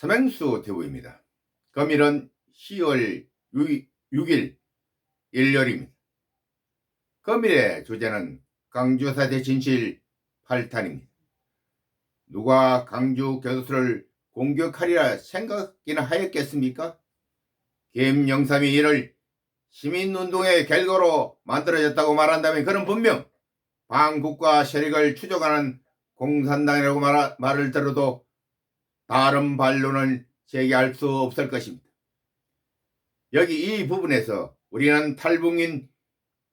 삼행수 대부입니다. 금일은 10월 6, 일 일요일입니다. 금일의 주제는 강주사 대 진실 8탄입니다. 누가 강주 교도소를 공격하리라 생각이나 하였겠습니까? 김영삼이 이를 시민운동의 결과로 만들어졌다고 말한다면 그는 분명 반국가 세력을 추종하는 공산당이라고 말, 말을 들어도 다른 반론을 제기할 수 없을 것입니다. 여기 이 부분에서 우리는 탈북민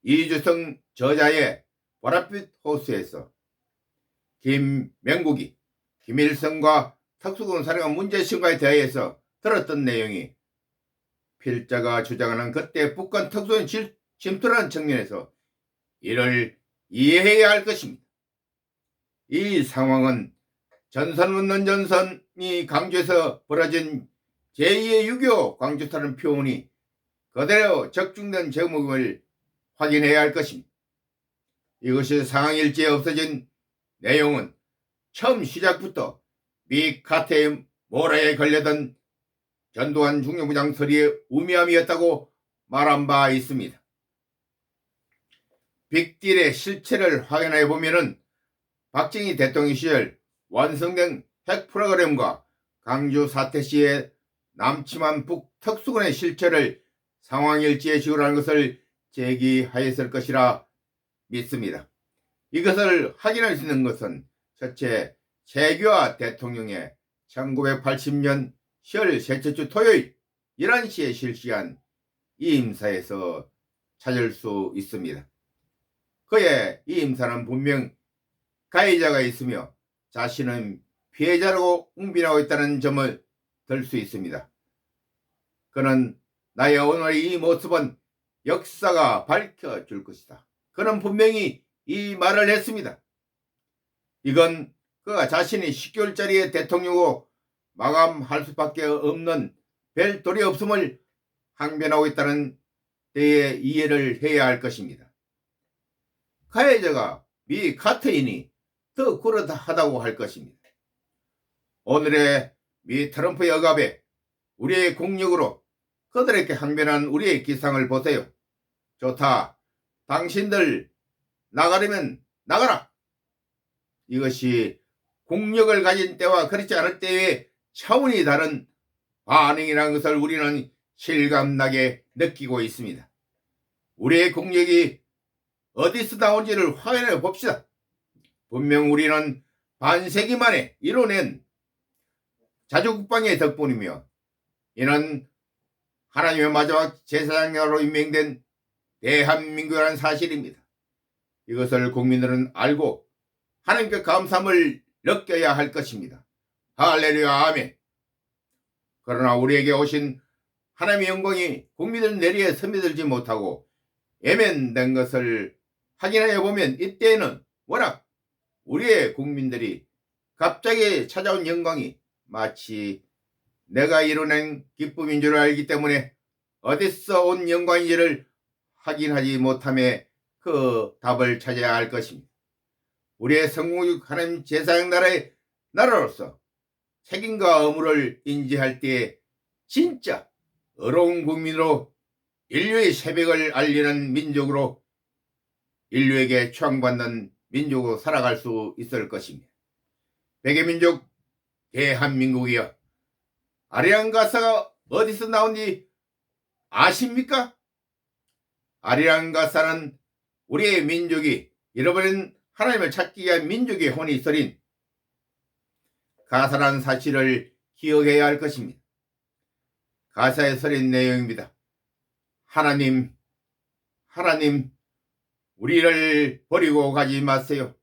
이주성 저자의 보랏빛 호수에서 김명국이 김일성과 특수군 사령관 문제신과에 대해서 들었던 내용이 필자가 주장하는 그때 북한 특수군 침투라는 측면에서 이를 이해해야 할 것입니다. 이 상황은 전선 묻는 전선 이 강주에서 벌어진 제2의 6.25 광주타는 표현이 그대로 적중된 제목을 확인해야 할 것입니다. 이것이 상황일지에 없어진 내용은 처음 시작부터 미 카테의 모라에 걸려던 전두환 중령부장 서리의 우미함이었다고 말한 바 있습니다. 빅딜의 실체를 확인해 보면은 박정희 대통령 시절 완성된 핵 프로그램과 강주 사태 시의 남침한 북 특수군의 실체를 상황일지에 지우라는 것을 제기하였을 것이라 믿습니다. 이것을 확인할 수 있는 것은 첫째 최규하 대통령의 1980년 10월 셋째 주 토요일 11시에 실시한 이 임사에서 찾을 수 있습니다. 그의 이 임사는 분명 가해자가 있으며 자신은 피해자라고 웅빈하고 있다는 점을 들 수 있습니다. 그는 나의 오늘의 이 모습은 역사가 밝혀줄 것이다. 그는 분명히 이 말을 했습니다. 이건 그가 자신이 10개월짜리의 대통령으로 마감할 수밖에 없는 별 도리 없음을 항변하고 있다는 때에 이해를 해야 할 것입니다. 가해자가 미 카트인이 더 그러하다고 할 것입니다. 오늘의 미 트럼프 여갑에 우리의 공력으로 그들에게 항변한 우리의 기상을 보세요. 좋다. 당신들 나가려면 나가라. 이것이 공력을 가진 때와 그렇지 않을 때의 차원이 다른 반응이라는 것을 우리는 실감나게 느끼고 있습니다. 우리의 공력이 어디서 나온지를 확인해 봅시다. 분명 우리는 반세기 만에 이뤄낸 자주국방의 덕분이며 이는 하나님의 마지막 제사장으로 임명된 대한민국이라는 사실입니다. 이것을 국민들은 알고 하나님께 감사함을 느껴야 할 것입니다. 할렐루야 아멘. 그러나 우리에게 오신 하나님의 영광이 국민들 내리에 스며들지 못하고 예면된 것을 확인해 보면 이때에는 워낙 우리의 국민들이 갑자기 찾아온 영광이 마치 내가 이뤄낸 기쁨인 줄 알기 때문에 어디서 온 영광인지를 확인하지 못함에 그 답을 찾아야 할 것입니다. 우리의 성공육 하나님 제사장 나라의 나라로서 책임과 의무를 인지할 때에 진짜 어려운 국민으로 인류의 새벽을 알리는 민족으로 인류에게 추앙받는 민족으로 살아갈 수 있을 것입니다. 백의 민족 대한민국이여 아리랑 가사가 어디서 나온지 아십니까? 아리랑 가사는 우리의 민족이 잃어버린 하나님을 찾기 위한 민족의 혼이 서린 가사란 사실을 기억해야 할 것입니다. 가사에 서린 내용입니다. 하나님, 하나님, 우리를 버리고 가지 마세요.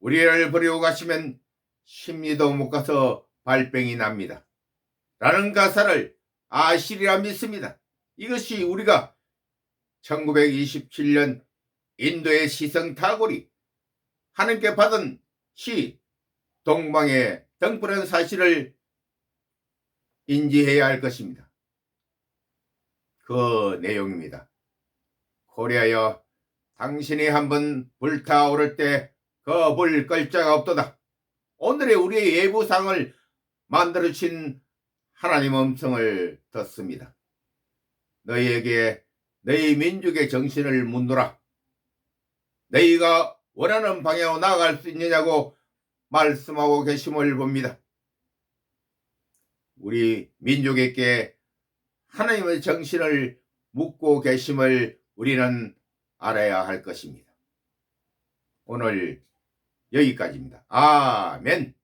우리를 버리고 가시면 심리도 못 가서 발병이 납니다. 라는 가사를 아시리라 믿습니다. 이것이 우리가 1927년 인도의 시성 타골이 하나님께 받은 시 동방의 등불한 사실을 인지해야 할 것입니다. 그 내용입니다. 코리아여 당신이 한번 불타오를 때 그 불 끌 자가 없도다. 오늘의 우리의 예부상을 만들어주신 하나님 음성을 듣습니다. 너희에게 너희 민족의 정신을 묻노라. 너희가 원하는 방향으로 나아갈 수 있느냐고 말씀하고 계심을 봅니다. 우리 민족에게 하나님의 정신을 묻고 계심을 우리는 알아야 할 것입니다. 오늘 여기까지입니다. 아멘.